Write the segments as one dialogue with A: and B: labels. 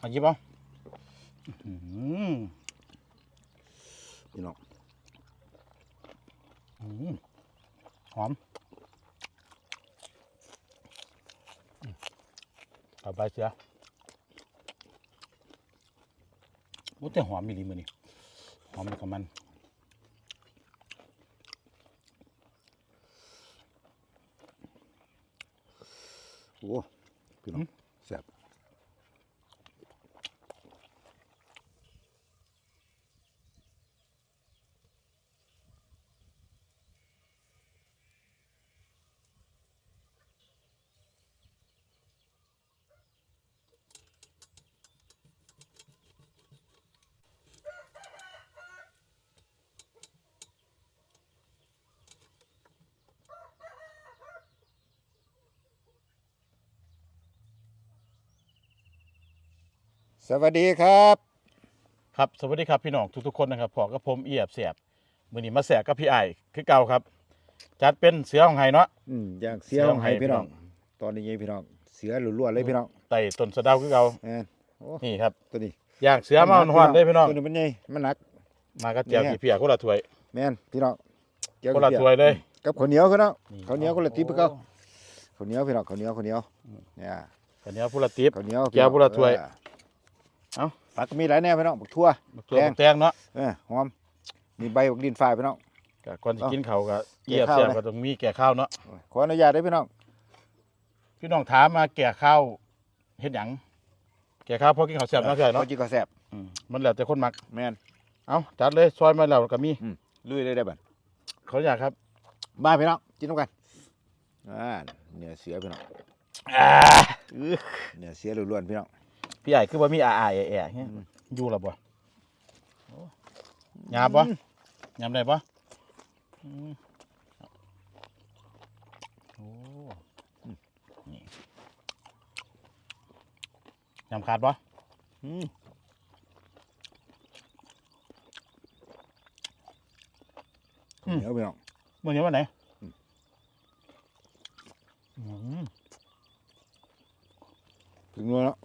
A: มาหยิบเอาอื้อหือ
B: พี่น้อง
A: อื้อหือหอมอืมเอาไปเสียโอ้แต่หอมมีดีมือนี่หอมกับมัน
B: โอ้พี่น้องแซ่บ สวัสดีครับ
A: ครับสวัสดีครับพี่น้องทุกๆคนนะครับพอกับผมเอียบเสียบมือนี้มาแสกกับพี่ไอ้ายคือเก่าครับ จัดเป็นเสือของไห้เนาะ
B: อืมอย่างเสีย
A: เสีย
B: ของไห้
A: ของไห้
B: พี่น้อง
A: พี่น้
B: ตอนนี้ยังพี่น้อง เสือล้วนๆเลยพี่น้อง
A: ไต่ต้นสะเดาคือเก่า
B: แม่นโอ้
A: นี่ครับ
B: ตัวนี้
A: ย่างเสือมาหอนๆได้พี่น้อง
B: ตัวนี้มันใหญ่มันหนัก
A: มาก็เจียว
B: นี่
A: กี่เพียคนละถ้วย
B: แม่นพี่น้องเกี่ยว
A: คน
B: กับ
A: ละ
B: เปียก
A: ถ้วยเลย
B: กับข้าวเหนียวพี่น้อง
A: นี่
B: ข้าวเหนียวคนละทิพย์เขาข้าวเหนียวพี่น้องข้าวเหนียวข้าวเหนียวเนี่ย
A: ข้าวเหนียวพุละติบ
B: ข้าวเหนียว
A: แก้วคนละถ้วย
B: ออ
A: เอ้า
B: ผักก็มีหลายแนวพี่น้องบักทั่ว
A: บักตัว
B: แกง
A: บักแตงเนาะ
B: เออหอมมีใบบักดินฝ้ายพี่น้อง
A: ก็ก่อนจะ
B: เอ้า
A: กินข้าวก็
B: แกะ
A: เอียบ
B: ข้าว
A: เสียบ
B: เลย
A: ก็ต้องมีแก่ข้าวเนาะ
B: ขออนุญาตได้อพี่น้อง
A: พี่น้องถามมาแก่ข้าวเฮ็ดหยังแก่ข้าวพอกินข้าวแซ่บเนาะใช่เนาะ
B: พอจีก็แซ่บ
A: อืมมันแล้วแต่คนมัก
B: แม่น
A: เอ้าจัดเลยซอยมาแล้วก็มี
B: ลุยเลยได้อบัด
A: ขออนุญาตครับ
B: มาพี่น้องกินน้ำกันอ่าเนื้อเสือพี่น้อง
A: อ่า
B: อื้อเนื้อเสือล้วนๆพี่น้อง
A: พี่ใหญ่คือว่ามีอาอาแอะแอะเงี้ย
B: อืม
A: อยู่หรอบ่โอ้ยามบ่ยามได้บ่อืมโอ้นี่ยามขาดบ่
B: อืม
A: อืม
B: เดี๋ยวพี่น้อง
A: มื้อนี้วันไหน
B: อืม
A: อืม
B: ถึงนู้นแล้ว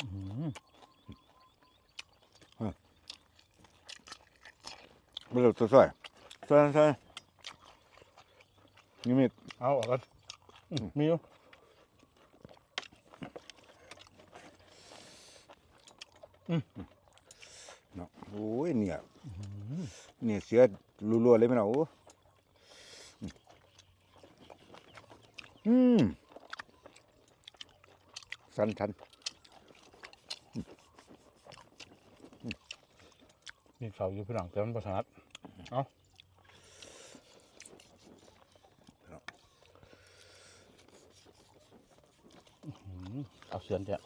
A: อืม
B: ไม่รู้ตัวซอยซอยซอยนี่มีด
A: เอาออกกันอืมมีอยู่
B: เนาะโอ้ยเนี่ยเนี่ยเสือรัวๆเลยพี่น้องโอ้อืมสันทัน
A: มีเขาอยู่พี่น้องแต่มันบ่ถนัด เอาอื้อหือเอาเสียนเถอะ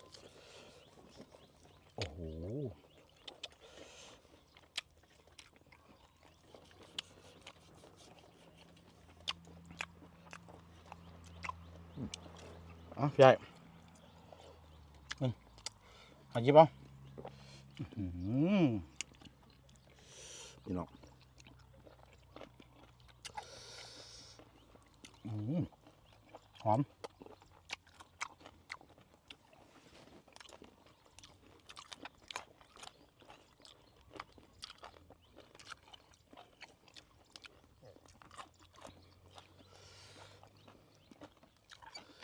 A: โอ้โหเอาพี่ใหญ่อืมมาหยิบเอาอื้อหือ
B: พี่น้อง
A: อืมหอม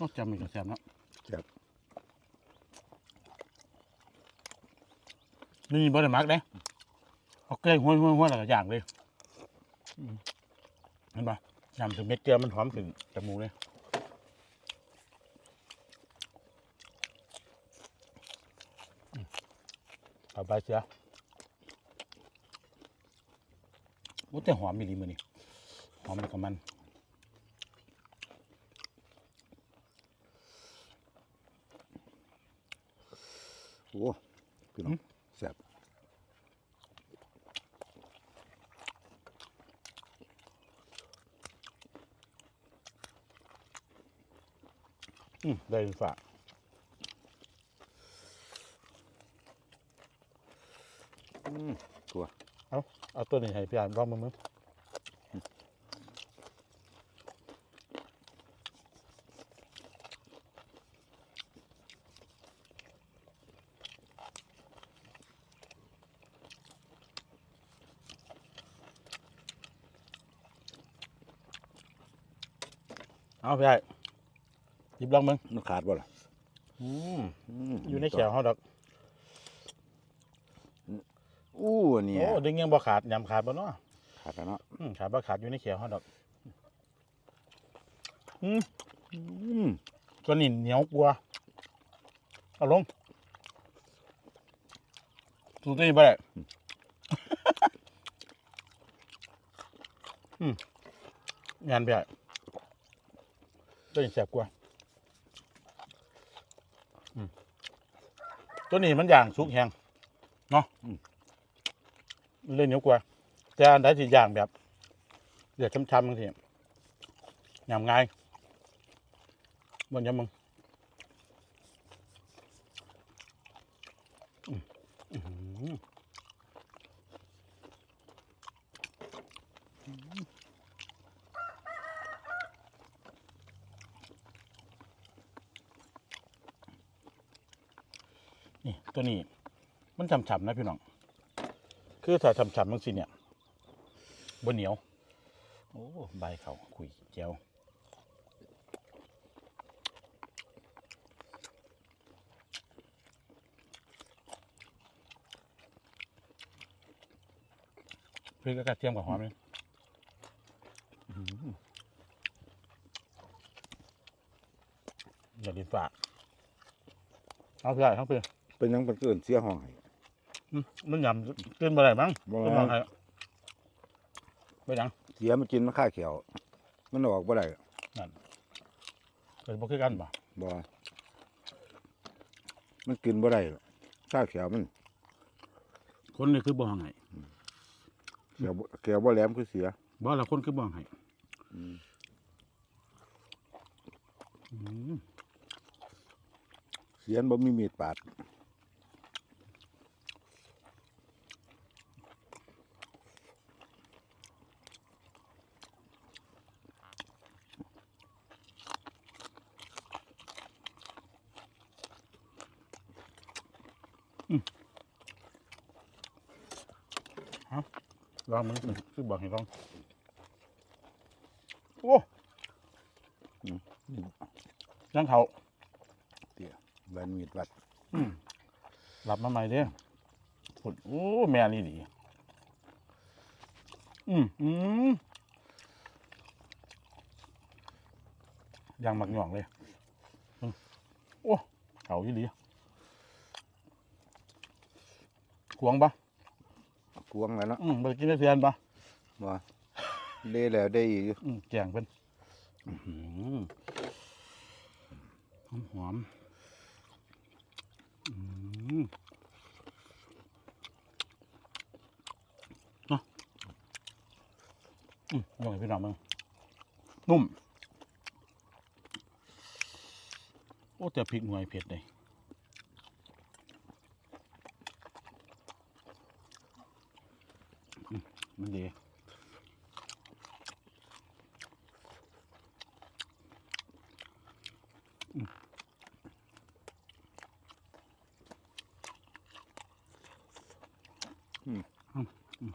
A: นอกจากมีกระแสบเนาะ
B: แซ่บ
A: นี่บ่ได้มักเด้เอาเกลือห้วยห้วยห้วยแล้วก็ย่างเลยอืมเห็นปะยำถึงเม็ดเกลือมันหอมถึงจมูกเลยอืมเอาไปเสียโอ้แต่หอมมีดีมือนี่หอมกับมัน
B: โอ้พี่น้องแซ่บ
A: อืมได้ฝาก
B: อืมตัว
A: เอาตัวนี้ให้พี่อ่านลองมึงมึง เอาพี่ไอ้หยิบลองมึง
B: มันขาดบ่ล่ะ
A: อืม
B: ม
A: อยู่ในแขวเขาดอก
B: อู้เนี่
A: โอ้
B: ย
A: ดึงยังบ่ขาดยำขาดบ่เนาะ
B: ขาดแล้วเนาะ
A: อืมขาดบ่ขาดอยู่ในแขวเขาดอกอืม
B: อืม
A: ตัวนี้เหนียวกว่าเอาลงสูตัวนี้ไปได้อืมงานไปได้ ตัวนี้แสบกว่าอืมตัวนี้มันอย่างสุกแหงเนาะเลยเหนียวกว่า แต่อันใดที่ย่างแบบเดือดช้ำๆบางทีหยำง่ายบนยำมึงอืมอื้อหือนี่ ตัวนี้ มันฉ่ำๆนะพี่น้อง คือถ้าฉ่ำๆบางสิเนี่ยบนเหนียว โอ้ใบเขาคุยเจียวพริกแล้วก็กระเทียมกับหอมเลยอย่าดีฝากเอาพี่ใหญ่ทั้งเปลือก
B: เป็นหยังเป็นเกินเสียห้องให้
A: อืมมันยำขึ้นมาได้มั้ง
B: บ่
A: ขึ้นมาให้ไปยัง
B: เสียมันกินมันค่าเขียว มันออกบ่ได้
A: เกิดบ่คือกันบ่
B: บ่มันกินบ่ได้ค่าเขียวมัน
A: คนนี่คือบ่ให้
B: เขียวบ่เขียวบ่แหลมคือเสีย
A: บ่ละคนคือบ่ให้
B: อืม
A: อืม
B: เสียนบ่มีมีดปาด
A: ลองมึงคือบ่ให้ลองโอ้ยังเขา
B: แบนมีดวัด
A: อืมหลับมาใหม่เด้อฝนโอ้แม่นี่ดี อืมอืมยังหมักหย่องเลยอืมโอ้เขาอยู่ดีขวงปะ
B: กวงแล้วเนาะ
A: อืมไปกินได้เพียนปะ
B: บ่ได้แล้วได้อีกอยู่
A: อืมแกงเป็นอื้อหือหอมหอมอืมเนาะอืมลองให้พี่น้องมึงนุ่ม โอ้แต่พริกหน่วยเผ็ดเลย มันดีอืมอืม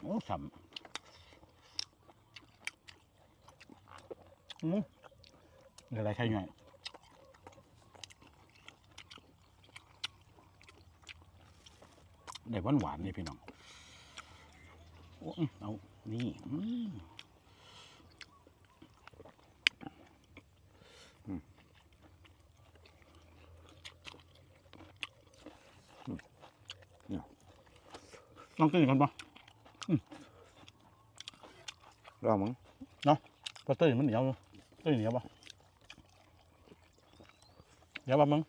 A: โอ้สัมอืมอะไรใครหน่อยได้ หวานหวานๆเลยพี่น้องโอ้อื้อเอา นี่อืมลองกินกันปะ
B: รอมึง
A: ปลาเต้ยมันเหนียวอยู่เต้ยเหนียวปะเหนียวปะมึง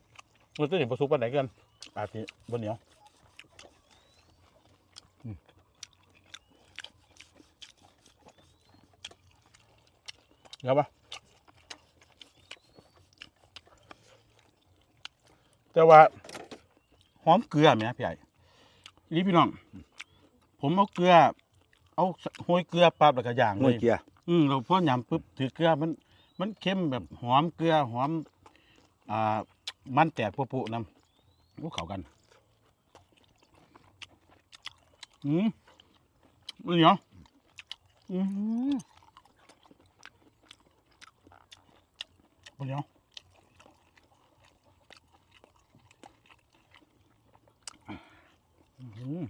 A: ปลาเต้ยปลาซุปปลาไหนกันอาจจะบนเหนียวอืมเหนียวปะ แต่ว่าหอมเกลือไหมนะพี่ใหญ่นี่พี่น้อง ผมเอาเกลือ เอาโหยเกลือปั๊บแล้วก็ย่าง
B: ห้
A: เล
B: วย
A: ย
B: เกีย
A: อืมเราพอยำปุ๊บถือเกลือมัน มันเค็มแบบหอมเกลือหอม อ่า มันแตกปุปุน้ำโอ้เข้ากัน อืมมันเหนียวอืมมันเหนียวอืม
B: อืม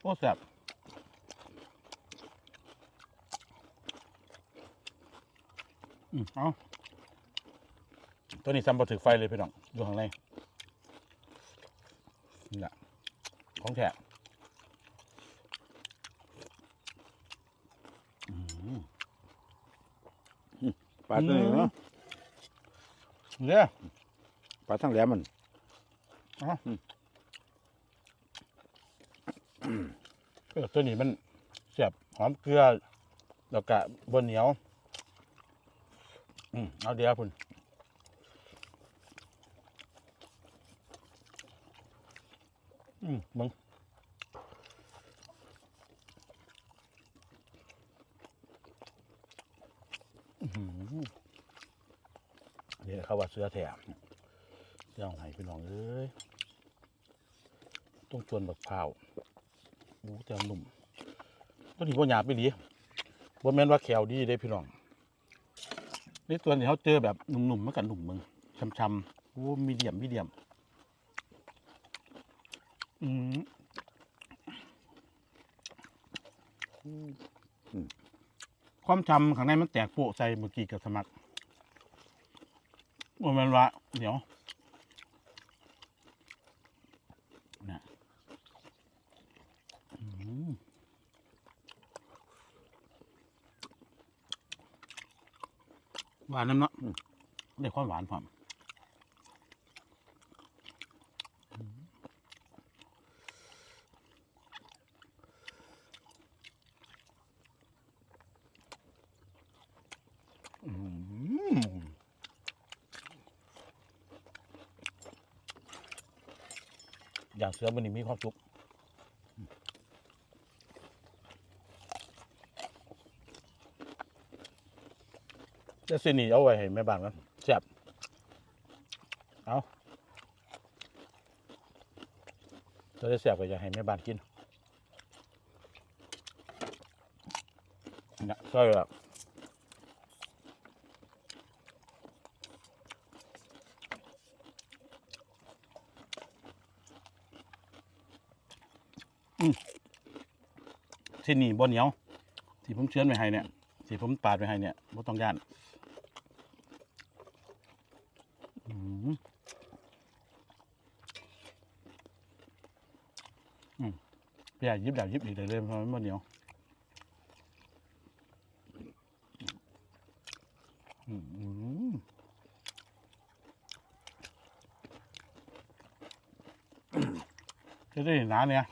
A: โอ้แซ่บอืมเอาตัวนี้ซ้ำบถือไฟเลยพี่น้องอยู่ข้างในนี่แหละของแท้
B: ปลาตัวนี้เนาะ
A: เนี่ย
B: ปลาทั้งแหลมมัน
A: เออตัวนี้มันเสียบหอมเกลือแล้วก็บนเหนียวอืมเอาเดียวพุ่นอืมมึงอื้อหือ นี่เขาว่าเสื้อแถมเจ้าไห้พี่น้องเอ้ยต้องชวนบักพร้าวหมูแต่หนุ่มตัวนี้บ่หยาบไปดีบ่แม่นว่าแขวดีเด้พี่น้องนี่ตัวนี้เขาเจอแบบหนุ่มๆเมันกันหนุ่มมึงช้ำๆโอ้มีเดียมมีเดียม อืมอืม ความจำข้างในมันแตกโปะใส่เมื่อกี้กับสมัครโอ้ม่นวะเดี๋ยวนะหวานน้ำเนาะได้ความหวานพร้อม อย่างเสือมันนี่มีความสุขจะสินีเอาไว้ให้แม่บ้านกันแซ่บเอาจะได้แซ่บก็อยากให้แม่บ้านกินนะใช่ละ ที่นี่บนเหนียวที่ผมเชื้อนไว้ให้เนี่ยที่ผมปาดไว้ให้เนี่ยไม่ต้องย่านพี่ใหญ่ยิบแล้วยิบอีกเลยเลยเพราะมันเหนียวจะได้หนาเนี่ย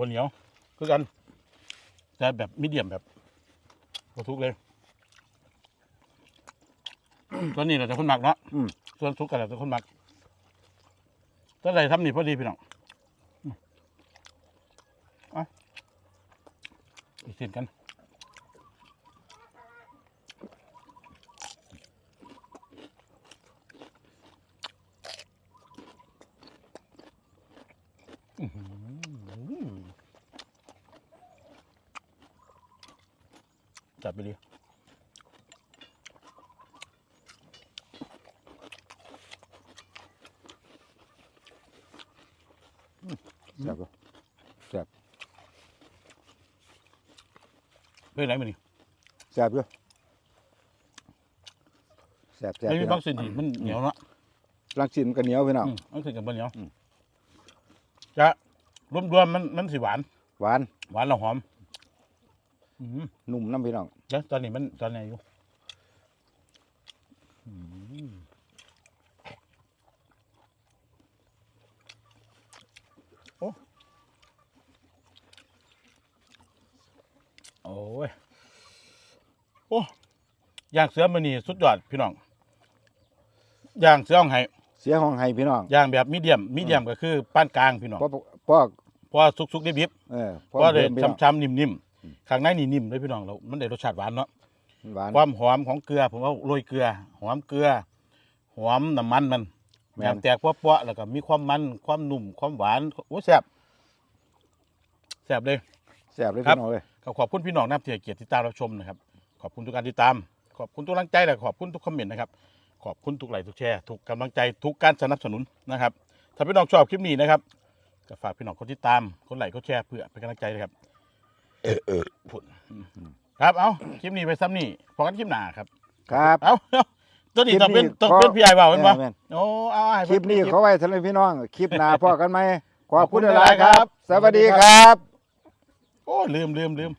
A: บนเหนียวคือกัน แต่แบบมีเดียมแบบพอทุกเลย ตัวนี้เราจะคนหมักเนาะ
B: อืม
A: ส่วนทุกกันเราจะคนหมักก็เลยทำนี่พอดีพี่น้องอืมเอะอีกสิ่งกัน อื้อหือจับไปดิ
B: แซ่บบ่แซ่บ
A: เพื่อไหนมานี่
B: แซ่บอยู่แซ่บแซ่บ
A: ไม่มี
B: พี่น้
A: บั
B: อกง
A: สินที่มันเหนียวเนาะ
B: ลังชิ้นมันก็เหนียวพี่น้อง
A: อืมมันคือกับมันเหนียว
B: อืม
A: จะรวมๆมันมันสิหวาน
B: หวาน
A: หวานแล้วหอมอืม
B: นุ่มน้ำพี่น้อง
A: เดี๋ยวตอนนี้มันตอนไหนอยู่อืมโอ้โอ้ยโอ้ย่างเสือมันนี่สุดยอดพี่น้องย่างเสือของไห้
B: เสียของให้พี่น้อง
A: ย่างแบบมีเดียมมีเดียมก็คือปานกลางพี่น้อง
B: เพราะเพราะ
A: เพราะว่าสุกๆดิบๆ
B: เออ
A: เพราะว่าเลย
B: พิ่มพี่น้อง
A: ช้ำๆนิ่มๆข้างในนี่นิ่มเลยพี่น้องเรามันได้รสชาติหวานเนาะ
B: หวาน
A: ความหอมของเกลือผมว่าโรยเกลือ หอมเกลือ หอมน้ำมันมัน
B: แม่
A: แห
B: น
A: มแตกเปาะๆแล้วก็มีความมันความนุ่มความหวานโอ้แซ่บแซ่บเลย
B: แซ่บเลย
A: ครั
B: พี่
A: บ
B: น้องเลย
A: ก็ขอบคุณพี่น้องนะครับที่ให้เกียรติติดตามรับชมนะครับ ขอบคุณทุกการติดตาม ขอบคุณทุกกำลังใจและขอบคุณทุกคอมเมนต์นะครับ ขอบคุณทุกไลค์ทุกแชร์ทุกกำลังใจทุกการสนับสนุนนะครับถ้าพี่น้องชอบคลิปนี้นะครับก็ฝากพี่น้องกดติดตามกดไลค์กดแชร์เพื่อเป็นกำลังใจนะครับเออเออพูดครับเอาคลิปนี้ไปซ้ำนี่พอกันคลิปหน้าครับ
B: ครับ
A: เอาเอาตัวนี้ต้องเป็น
B: คลิปนี้
A: ต้อง
B: ขอ
A: เป็นพี่ไอ้เบาเป็นปะ
B: แม่น
A: โอ้เอาให้
B: คลิปนี้
A: เพิ่
B: เขาไว้ท่านพี่น้อง คลิปหน้าพ่อกันไหมขอบคุณ
A: ขอบคุณ
B: หลายๆค
A: ครั
B: รับ
A: บ
B: สวัสดีครับ
A: โอ้ลืมลืมลืม